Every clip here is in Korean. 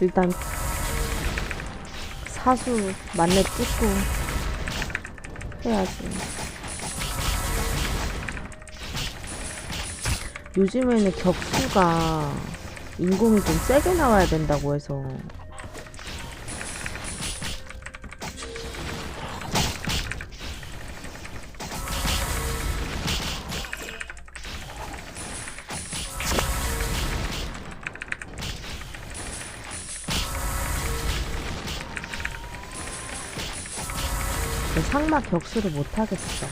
일단 사수 만렙 찍고 해야지. 요즘에는 격수가 인공이 좀 세게 나와야 된다고 해서 상마 격수를 못 하겠어.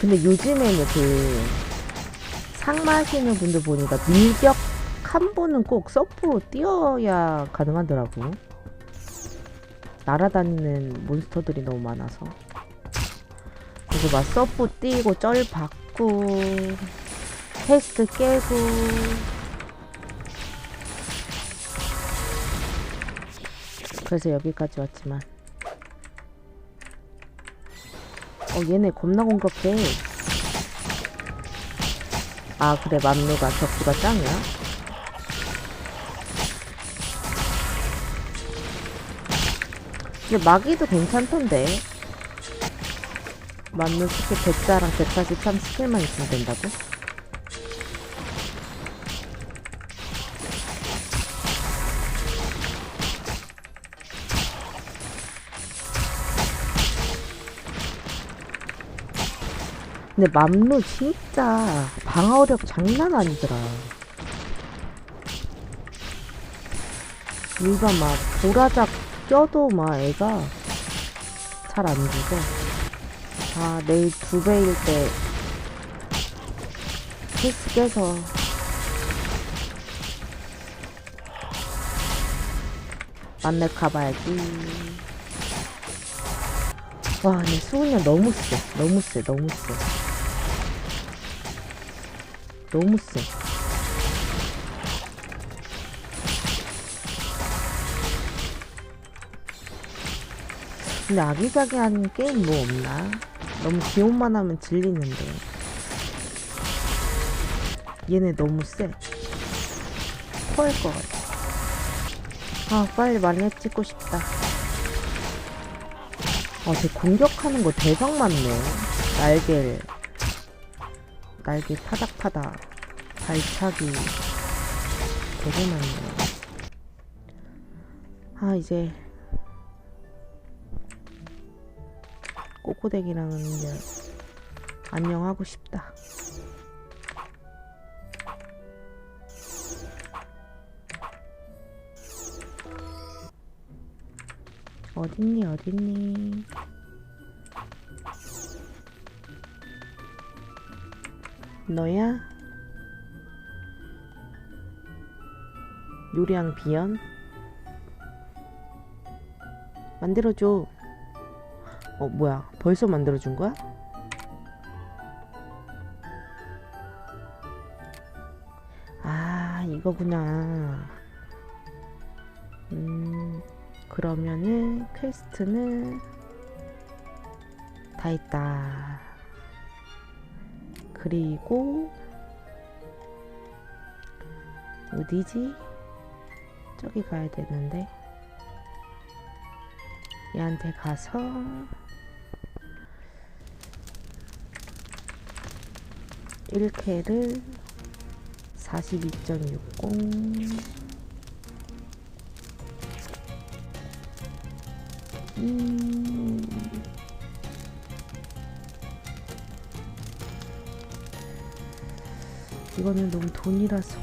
근데 요즘에는 그 상마 하시는 분들 보니까 밀격 한 번은 꼭 서프로 뛰어야 가능하더라고. 날아다니는 몬스터들이 너무 많아서. 그래서 막 서프 뛰고 쩔 받고 퀘스트 깨고. 그래서 여기까지 왔지만. 어 얘네 겁나 공격해. 아 그래 맘누가 격수가 짱이야? 근데 마기도 괜찮던데 맞는 스킬 100자랑 143 스킬만 있으면 된다고? 근데 맘루 진짜 방어력 장난 아니더라. 얘가 막 보라작 껴도 막 애가 잘 안 죽어. 아, 내일 두 배일 때 헬스 깨서 만렙 가봐야지. 와, 근데 수은이 너무 세. 너무 세. 너무 세. 너무 세. 근데 아기자기한 게임 뭐 없나? 너무 기온만 하면 질리는데. 얘네 너무 세. 토할 것 같아. 아, 빨리 만렙 찍고 싶다. 아, 쟤 공격하는 거 대박 많네. 날개를. 날개 파닥파닥. 발차기. 되게 많네. 아, 이제. 꼬꼬댁이랑은 이제 안녕하고 싶다. 어딨니 어딨니 너야? 요리왕 비연? 만들어줘 어 뭐야 벌써 만들어준 거야? 아 이거구나 음 그러면은 퀘스트는 다 있다 그리고 어디지? 저기 가야 되는데 얘한테 가서. 일캐를 42.60 음. 이거는 너무 돈이라서.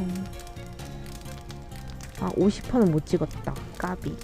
아 50%는 못 찍었다. 까비